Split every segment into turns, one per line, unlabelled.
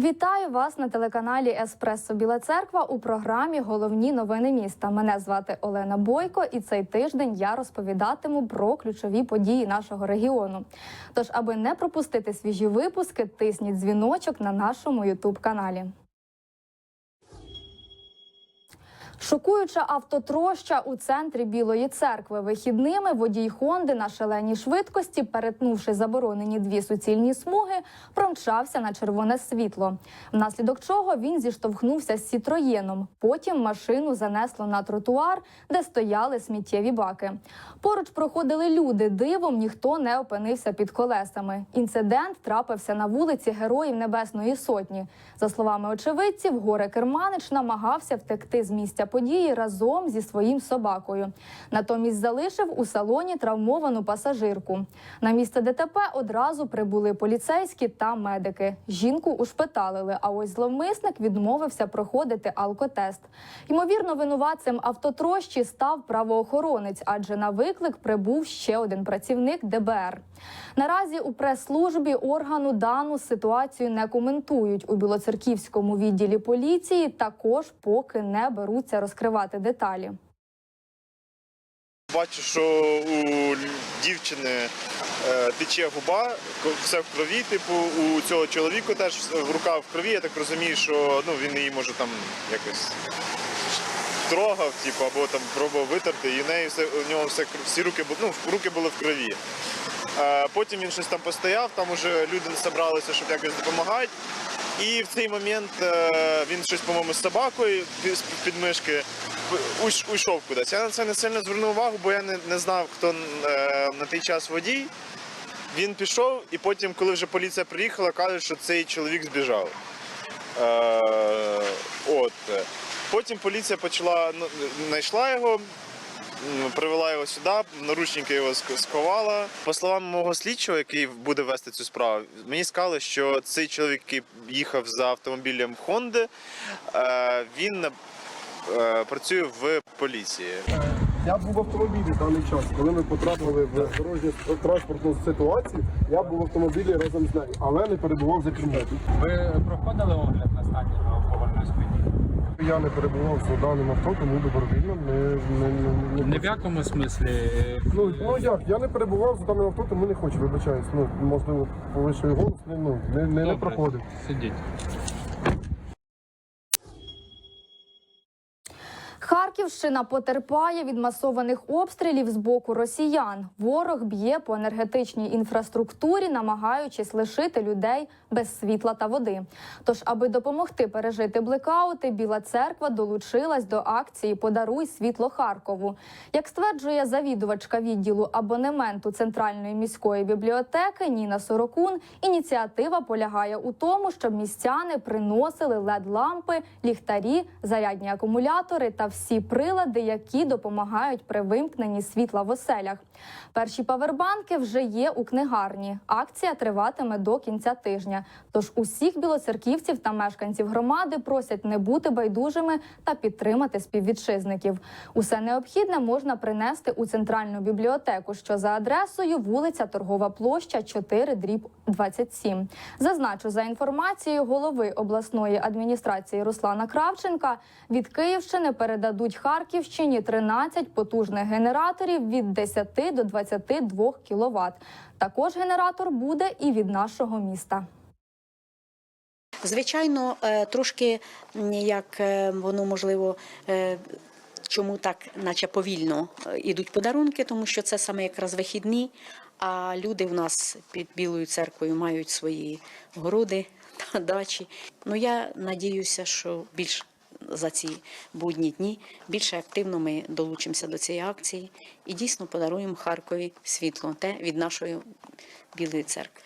Вітаю вас на телеканалі Еспресо Біла Церква у програмі Головні новини міста. Мене звати Олена Бойко, і цей тиждень я розповідатиму про ключові події нашого регіону. Тож, аби не пропустити свіжі випуски, тисніть дзвіночок на нашому Ютуб каналі. Шокуюча автотроща у центрі Білої церкви. Вихідними водій Хонди на шаленій швидкості, перетнувши заборонені дві суцільні смуги, промчався на червоне світло. Внаслідок чого він зіштовхнувся з сітроєном. Потім машину занесло на тротуар, де стояли сміттєві баки. Поруч проходили люди. Дивом ніхто не опинився під колесами. Інцидент трапився на вулиці Героїв Небесної Сотні. За словами очевидців, горе Керманич намагався втекти з місця події разом зі своїм собакою. Натомість залишив у салоні травмовану пасажирку. На місце ДТП одразу прибули поліцейські та медики. Жінку ушпиталили, а ось зловмисник відмовився проходити алкотест. Ймовірно, винуватцем автотрощі став правоохоронець, адже на виклик прибув ще один працівник ДБР. Наразі у прес-службі органу дану ситуацію не коментують у Білоцерківському відділі поліції. Також поки не беруться розкривати деталі.
Бачу, що у дівчини е, тече губа, все в крові. Типу, у цього чоловіка теж рука в крові. Я так розумію, що ну, він її може там якось трогав, типу, або там пробував витерти, і в неї все, у нього все, всі руки, ну, руки були в крові. Е, потім він щось там постояв, там уже люди зібралися, щоб якось допомагати. І в цей момент е, він щось, по-моєму, з собакою з під мишки уйшов кудись. Я на це не сильно звернув увагу, бо я не, знав, хто е, на той час водій. Він пішов, і потім, коли вже поліція приїхала, кажуть, що цей чоловік збіжав. Е, от. Потім поліція почала ну, знайшла його, привела його сюди, наручники його сховала. По словам мого слідчого, який буде вести цю справу, мені сказали, що цей чоловік, який їхав за автомобілем Хонди, е, він е, працює в поліції.
Я був в автомобілі в даний час. Коли ми потрапили в дорожню транспортну ситуацію, я був в автомобілі разом з нею, але не перебував за кермом.
Ви проходили огляд на стані алкогольної сп'яніння?
Я не перебував за даним авто, тому добровільно не, не, не,
Ні в якому смислі.
Ну, ну як, я не перебував за даним авто, тому не хочу, вибачаюсь. Ну, можливо, повищую голос, не, ну, не, не, не
Добре,
проходив.
Сидіть.
Харківщина потерпає від масованих обстрілів з боку росіян. Ворог б'є по енергетичній інфраструктурі, намагаючись лишити людей без світла та води. Тож, аби допомогти пережити блекаути, Біла церква долучилась до акції Подаруй світло Харкову. Як стверджує завідувачка відділу абонементу центральної міської бібліотеки Ніна Сорокун, ініціатива полягає у тому, щоб містяни приносили led лампи ліхтарі, зарядні акумулятори та всі прилади, які допомагають при вимкненні світла в оселях. Перші павербанки вже є у книгарні. Акція триватиме до кінця тижня. Тож усіх білоцерківців та мешканців громади просять не бути байдужими та підтримати співвітчизників. Усе необхідне можна принести у центральну бібліотеку, що за адресою вулиця Торгова площа 4 дріб 27. Зазначу за інформацією голови обласної адміністрації Руслана Кравченка від Київщини передадуть Харківщині 13 потужних генераторів від 10 до 22 кВт. Також генератор буде і від нашого міста.
Звичайно, е, трошки як е, воно можливо. е, Чому так, наче повільно ідуть подарунки, тому що це саме якраз вихідні, а люди в нас під Білою церквою мають свої городи та дачі. Ну я надіюся, що більш за ці будні дні більше активно ми долучимося до цієї акції і дійсно подаруємо Харкові світло, те від нашої Білої церкви.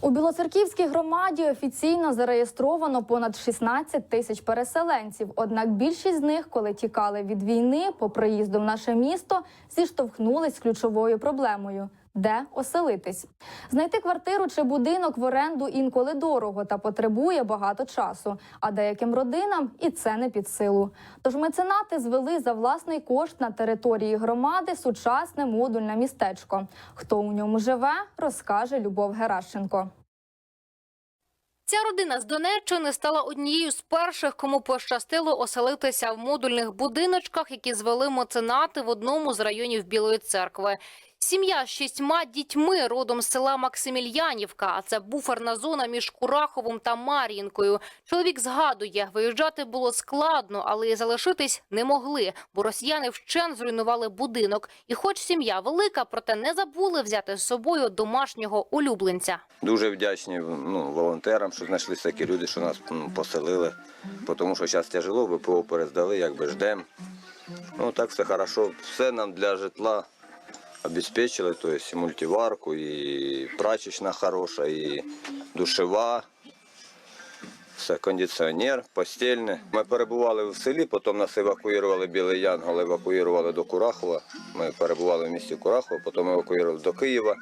У Білоцерківській громаді офіційно зареєстровано понад 16 тисяч переселенців. Однак більшість з них, коли тікали від війни по приїзду в наше місто, зіштовхнулись з ключовою проблемою. Де оселитись, знайти квартиру чи будинок в оренду інколи дорого та потребує багато часу. А деяким родинам і це не під силу. Тож меценати звели за власний кошт на території громади сучасне модульне містечко. Хто у ньому живе, розкаже Любов Геращенко.
Ця родина з Донеччини стала однією з перших, кому пощастило оселитися в модульних будиночках, які звели меценати в одному з районів Білої церкви. Сім'я з шістьма дітьми родом з села Максимільянівка, а це буферна зона між Кураховим та Мар'їнкою. Чоловік згадує, виїжджати було складно, але й залишитись не могли, бо росіяни вщен зруйнували будинок. І хоч сім'я велика, проте не забули взяти з собою домашнього улюбленця.
Дуже вдячні ну, волонтерам, що знайшлися такі люди, що нас ну, поселили. Тому що зараз тяжело, ВПО перездали, якби ждемо. Ну так все хорошо. Все нам для житла обезпечили, то есть і мультиварку, і прачечна хороша, і душева. Кондиціонер, постільне. Ми перебували в селі, потім нас евакуювали Білий Янгол, евакуювали до Курахова. Ми перебували в місті Курахова, потім евакуювали до Києва.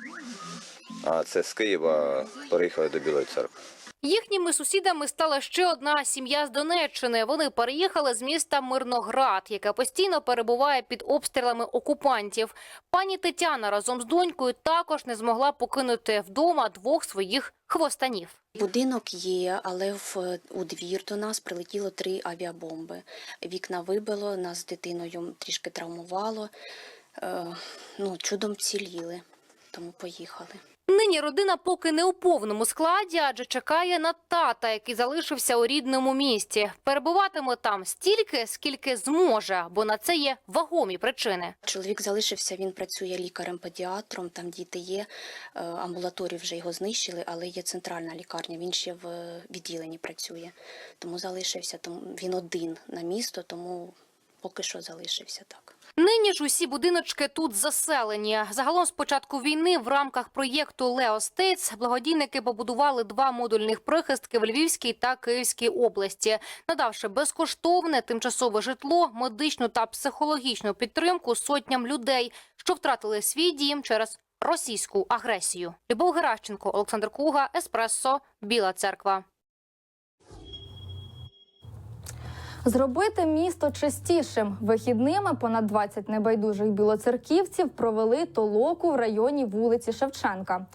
А це з Києва переїхали до Білої церкви.
Їхніми сусідами стала ще одна сім'я з Донеччини. Вони переїхали з міста Мирноград, яке постійно перебуває під обстрілами окупантів. Пані Тетяна разом з донькою також не змогла покинути вдома двох своїх хвостанів.
Будинок є, але в у двір до нас прилетіло три авіабомби. Вікна вибило, нас з дитиною трішки травмувало. Е, ну, чудом ціліли, тому поїхали.
Нині родина поки не у повному складі, адже чекає на тата, який залишився у рідному місті. Перебуватиме там стільки, скільки зможе, бо на це є вагомі причини.
Чоловік залишився, він працює лікарем-педіатром, там діти є. Е, Амбулаторію вже його знищили, але є центральна лікарня, він ще в е, відділенні працює. Тому залишився, тому він один на місто, тому поки що залишився так.
Нині ж усі будиночки тут заселені. Загалом з початку війни в рамках проєкту Лео Стейтс благодійники побудували два модульних прихистки в Львівській та Київській області, надавши безкоштовне тимчасове житло, медичну та психологічну підтримку сотням людей, що втратили свій дім через російську агресію. Любов Геращенко, Олександр Куга, Еспресо, Біла Церква.
Зробити місто чистішим вихідними понад 20 небайдужих білоцерківців провели толоку в районі вулиці Шевченка.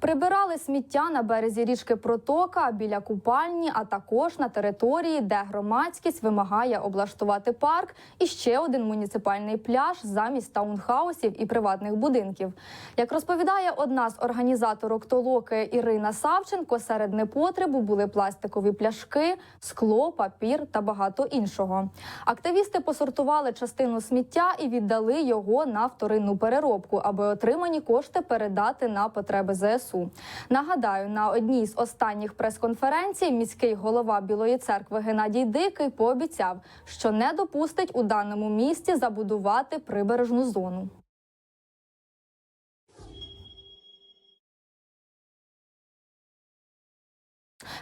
Прибирали сміття на березі річки Протока біля купальні, а також на території, де громадськість вимагає облаштувати парк і ще один муніципальний пляж замість таунхаусів і приватних будинків. Як розповідає одна з організаторок толоки Ірина Савченко, серед непотребу були пластикові пляшки, скло, папір та багато іншого. Активісти посортували частину сміття і віддали його на вторинну переробку, аби отримані кошти передати на потреби ЗСУ. Нагадаю, на одній з останніх прес-конференцій міський голова Білої церкви Геннадій Дикий пообіцяв, що не допустить у даному місті забудувати прибережну зону. –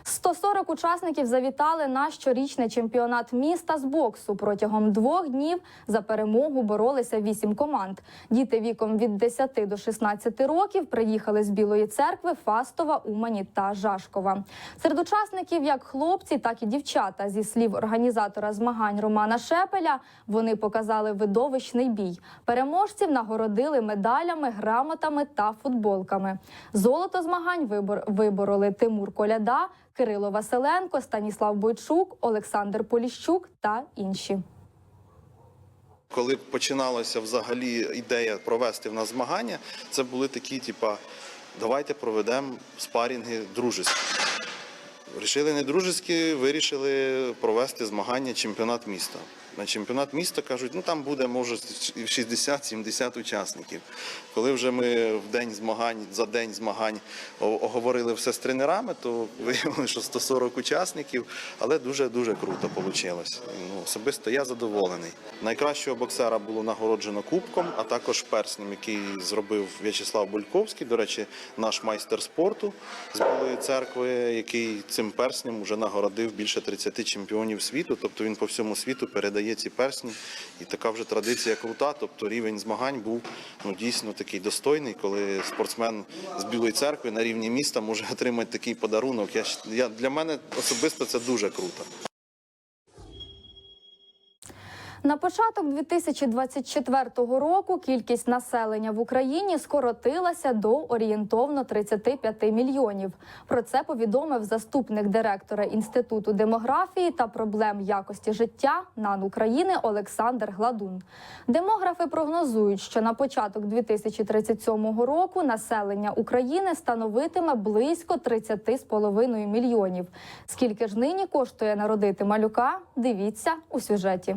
140 учасників завітали на щорічний чемпіонат міста з боксу. Протягом двох днів за перемогу боролися вісім команд. Діти віком від 10 до 16 років приїхали з Білої церкви, Фастова, Умані та Жашкова. Серед учасників як хлопці, так і дівчата. Зі слів організатора змагань Романа Шепеля, вони показали видовищний бій. Переможців нагородили медалями, грамотами та футболками. Золото змагань вибор вибороли Тимур Коляда, Кирило Василенко, Станіслав Бойчук, Олександр Поліщук та інші.
Коли починалася взагалі ідея провести в нас змагання, це були такі, типа, давайте проведемо спарінги дружеські. Рішили не дружеські, вирішили провести змагання чемпіонат міста. На чемпіонат міста кажуть, ну там буде може 60-70 учасників. Коли вже ми в день змагань, за день змагань оговорили все з тренерами, то виявили, що 140 учасників, але дуже дуже круто вийшло. Ну, особисто я задоволений. Найкращого боксера було нагороджено кубком, а також перснем, який зробив В'ячеслав Бульковський. До речі, наш майстер спорту з Білої церкви, який цим перснем вже нагородив більше 30 чемпіонів світу. Тобто він по всьому світу передає ці персні. І така вже традиція крута. Тобто рівень змагань був ну дійсно такий достойний, коли спортсмен з Білої церкви на рівні міста може отримати такий подарунок. Я, я для мене особисто це дуже круто.
На початок 2024 року кількість населення в Україні скоротилася до орієнтовно 35 мільйонів. Про це повідомив заступник директора Інституту демографії та проблем якості життя НАН України Олександр Гладун. Демографи прогнозують, що на початок 2037 року населення України становитиме близько 30,5 мільйонів. Скільки ж нині коштує народити малюка? Дивіться у сюжеті.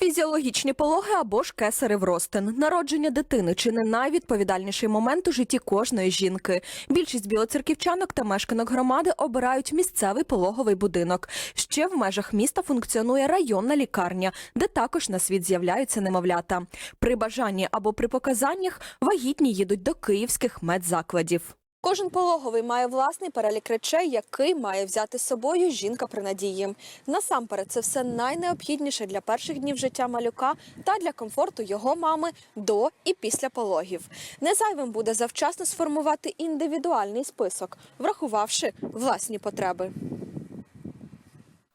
Фізіологічні пологи або ж кесарев ростин. Народження дитини чи не найвідповідальніший момент у житті кожної жінки. Більшість білоцерківчанок та мешканок громади обирають місцевий пологовий будинок. Ще в межах міста функціонує районна лікарня, де також на світ з'являються немовлята. При бажанні або при показаннях вагітні їдуть до київських медзакладів. Кожен пологовий має власний перелік речей, який має взяти з собою жінка при надії. Насамперед, це все найнеобхідніше для перших днів життя малюка та для комфорту його мами до і після пологів. Не зайвим буде завчасно сформувати індивідуальний список, врахувавши власні потреби.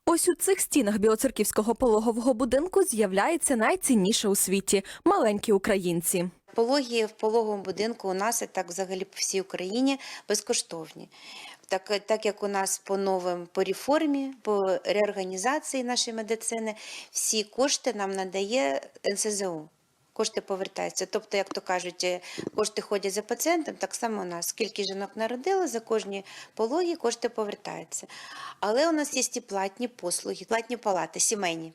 Ось у цих стінах білоцерківського пологового будинку з'являється найцінніше у світі маленькі українці.
Пологи в пологовому будинку у нас і так взагалі по всій Україні безкоштовні. Так, так як у нас по новим по реформі, по реорганізації нашої медицини, всі кошти нам надає НСЗУ. Кошти повертаються. Тобто, як то кажуть, е, кошти ходять за пацієнтом, так само у нас. Скільки жінок народили, за кожні пологи кошти повертаються. Але у нас є і платні послуги, платні палати, сімейні.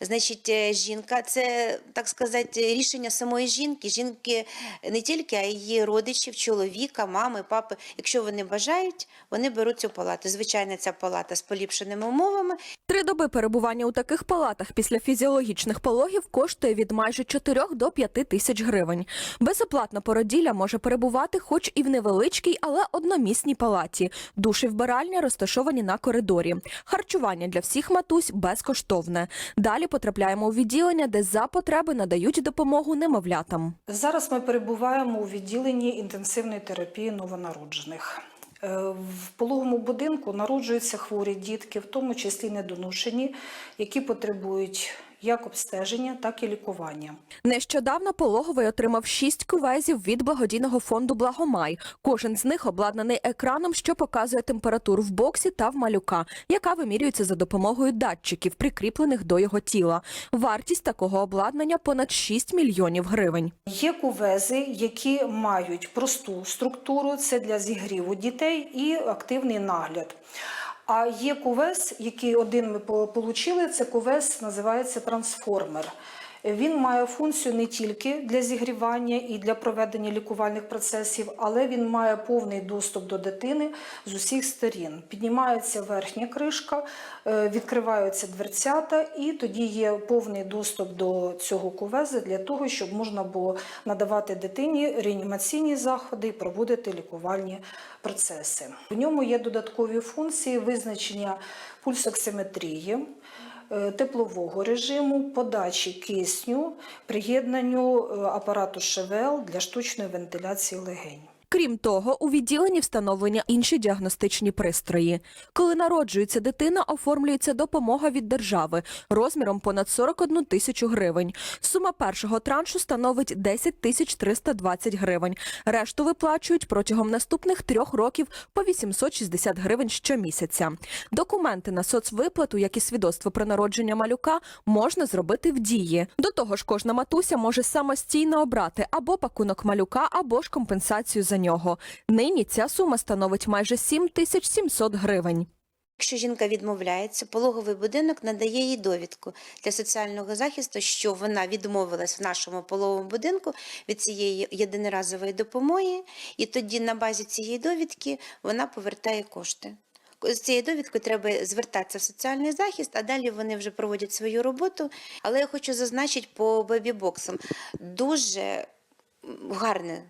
Значить, е, жінка це так сказати рішення самої жінки. Жінки не тільки, а її родичів, чоловіка, мами, папи. Якщо вони бажають, вони беруть цю палату. Звичайно, ця палата з поліпшеними умовами.
Три доби перебування у таких палатах після фізіологічних пологів коштує від майже 4 до 5 тисяч гривень. Безоплатно породілля може перебувати хоч і в невеличкій, але одномісній палаті. Душ і вбиральня розташовані на коридорі. Харчування для всіх матусь безкоштовне. Далі потрапляємо у відділення, де за потреби надають допомогу немовлятам.
Зараз ми перебуваємо у відділенні інтенсивної терапії новонароджених. Е, В пологому будинку народжуються хворі дітки, в тому числі недоношені, які потребують як обстеження, так і лікування.
Нещодавно пологовий отримав шість кувезів від благодійного фонду Благомай. Кожен з них обладнаний екраном, що показує температуру в боксі та в малюка, яка вимірюється за допомогою датчиків, прикріплених до його тіла. Вартість такого обладнання понад 6 мільйонів гривень.
Є кувези, які мають просту структуру, це для зігріву дітей і активний нагляд. А є кувес, який один ми получили, це кувес називається трансформер. Він має функцію не тільки для зігрівання і для проведення лікувальних процесів, але він має повний доступ до дитини з усіх сторін. Піднімається верхня кришка, е, відкриваються дверцята, і тоді є повний доступ до цього кувеза для того, щоб можна було надавати дитині реанімаційні заходи і проводити лікувальні процеси. В ньому є додаткові функції визначення пульсоксиметрії теплового режиму, подачі кисню, приєднанню е, апарату ШВЛ для штучної вентиляції легень.
Крім того, у відділенні встановлені інші діагностичні пристрої. Коли народжується дитина, оформлюється допомога від держави розміром понад 41 тисячу гривень. Сума першого траншу становить 10 тисяч 320 гривень. Решту виплачують протягом наступних трьох років по 860 гривень щомісяця. Документи на соцвиплату, як і свідоцтво про народження малюка, можна зробити в дії. До того ж, кожна матуся може самостійно обрати або пакунок малюка, або ж компенсацію за нього. Нині ця сума становить майже 7 тисяч 700 гривень.
Якщо жінка відмовляється, пологовий будинок надає їй довідку для соціального захисту, що вона відмовилась в нашому пологовому будинку від цієї єдиноразової допомоги, і тоді на базі цієї довідки вона повертає кошти. З цією довідкою треба звертатися в соціальний захист, а далі вони вже проводять свою роботу. Але я хочу зазначити по бебі-боксам. Дуже гарне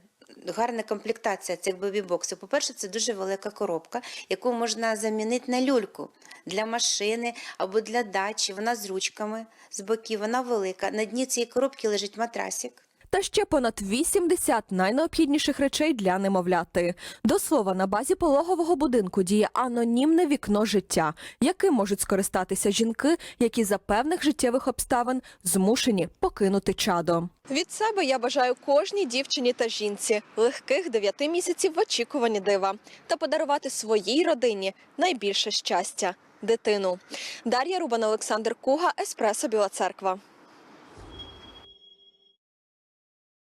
гарна комплектація цих бобі-боксів. По-перше, це дуже велика коробка, яку можна замінити на люльку для машини або для дачі. Вона з ручками з боків, вона велика. На дні цієї коробки лежить матрасик.
Та ще понад 80 найнеобхідніших речей для немовляти. До слова, на базі пологового будинку діє анонімне вікно життя, яким можуть скористатися жінки, які за певних життєвих обставин змушені покинути чадо.
Від себе я бажаю кожній дівчині та жінці легких дев'яти місяців в очікуванні дива та подарувати своїй родині найбільше щастя дитину. Дар'я Рубан, Олександр Куга, Еспресо Біла Церква.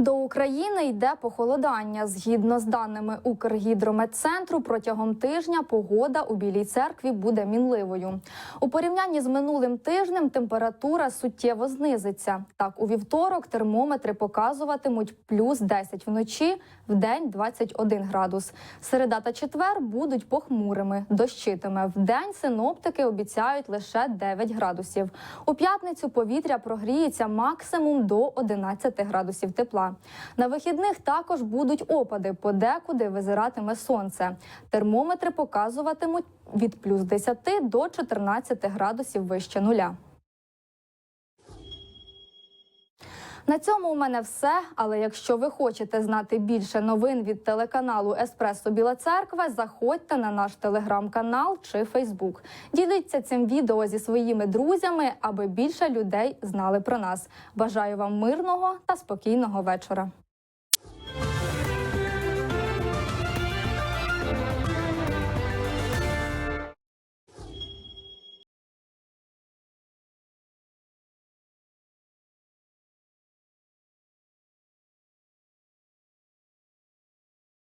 До України йде похолодання. Згідно з даними Укргідрометцентру, протягом тижня погода у Білій церкві буде мінливою. У порівнянні з минулим тижнем температура суттєво знизиться. Так, у вівторок термометри показуватимуть плюс 10 вночі, в день 21 градус. Середа та четвер будуть похмурими, дощитиме. В день синоптики обіцяють лише 9 градусів. У п'ятницю повітря прогріється максимум до 11 градусів тепла. На вихідних також будуть опади, подекуди визиратиме сонце. Термометри показуватимуть від плюс 10 до 14 градусів вище нуля. На цьому у мене все. Але якщо ви хочете знати більше новин від телеканалу Еспресо Біла Церква, заходьте на наш телеграм-канал чи Фейсбук. Діліться цим відео зі своїми друзями, аби більше людей знали про нас. Бажаю вам мирного та спокійного вечора.